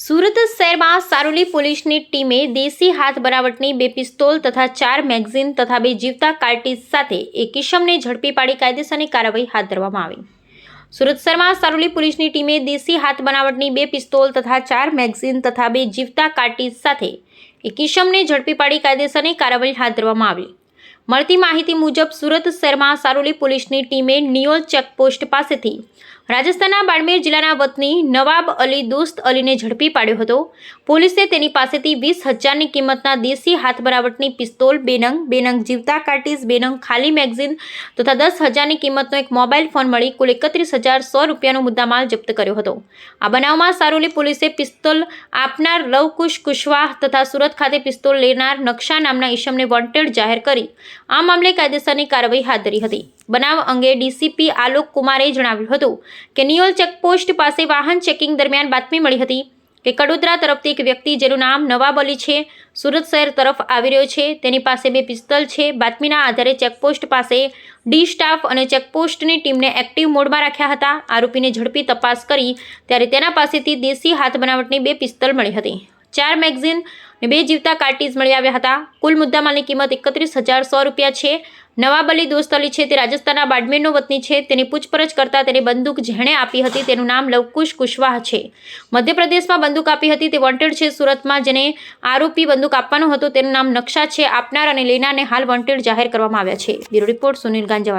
સુરત શહેરમાં સારોલી પોલીસની ટીમે દેશી હાથ બનાવટની બે પિસ્તોલ તથા ચાર મેગઝીન તથા બે જીવતા કાર્ટીજ સાથે એક કિશમને ઝડપી પાડી કાયદેસરની કાર્યવાહી હાથ ધરવામાં આવી. સુરત શહેરમાં સારોલી પોલીસની ટીમે દેશી હાથ બનાવટની બે પિસ્તોલ તથા ચાર મેગઝીન તથા બે જીવતા કાર્ટીજ સાથે એક કિશમને ઝડપી પાડી કાયદેસરની કાર્યવાહી હાથ ધરવામાં આવી. મળતી માહિતી મુજબ સુરત શહેરમાં સારોલી પોલીસની ટીમે નિયોલ ચેકપોસ્ટ પાસેથી રાજસ્થાનના બાડમેર જિલ્લાના વતની નવાબ અલી દોસ્ત અલીને ઝડપી પાડ્યો હતો. પોલીસે તેની પાસેથી વીસ હજારની કિંમતના દેશી હાથ બનાવટની પિસ્તોલ, બેનંગ બેનંગ જીવતા કાર્ટીસ બેનંગ ખાલી મેગઝીન તથા દસ હજારની કિંમતનો એક મોબાઈલ ફોન મળી કુલ એકત્રીસ હજાર સો રૂપિયાનો મુદ્દામાલ જપ્ત કર્યો હતો. આ બનાવમાં સારોલી પોલીસે પિસ્તોલ આપનાર લવકુશ કુશવાહ તથા સુરત ખાતે પિસ્તોલ લેનાર નકશા નામના ઈશમને વોન્ટેડ જાહેર કરી આ મામલે કાયદેસરની કાર્યવાહી હાથ ધરી હતી. બનાવ અંગે ડીસીપી આલોક કુમારે જણાવ્યું હતું કે નિયોલ ચેકપોસ્ટ પાસે વાહન ચેકિંગ દરમિયાન બાતમી મળી હતી કે કડોદરા તરફથી એક વ્યક્તિ જેનું નામ નવાબ અલી છે, સુરત શહેર તરફ આવી રહ્યો છે, તેની પાસે બે પિસ્તલ છે. બાતમીના આધારે ચેકપોસ્ટ પાસે ડી સ્ટાફ અને ચેકપોસ્ટની ટીમને એક્ટિવ મોડમાં રાખ્યા હતા. આરોપીને ઝડપી તપાસ કરી, ત્યારે તેના પાસેથી દેશી હાથ બનાવટની બે પિસ્તલ મળી હતી. ચાર મેગઝીન અને બે જીવતા કાર્ટીઝ મળી આવ્યા હતા. કુલ મુદ્દામાલની કિંમત એકત્રીસ હજાર સો રૂપિયા છે. નવાબ અલી દોસ્ત છે તે રાજસ્થાનના બાડમેરનો વતની છે. તેની પૂછપરછ કરતા તેને બંદૂક જેણે આપી હતી તેનું નામ લવકુશ કુશવાહ છે. મધ્યપ્રદેશમાં બંદૂક આપી હતી તે વોન્ટેડ છે સુરતમાં, જેને આરોપી બંદૂક આપવાનો હતો. તેનું નામ નકશા છે આપનાર અને લેનારને હાલ વોન્ટેડ જાહેર કરવામાં આવ્યા છે. Bureau report Sunil Ganjawala.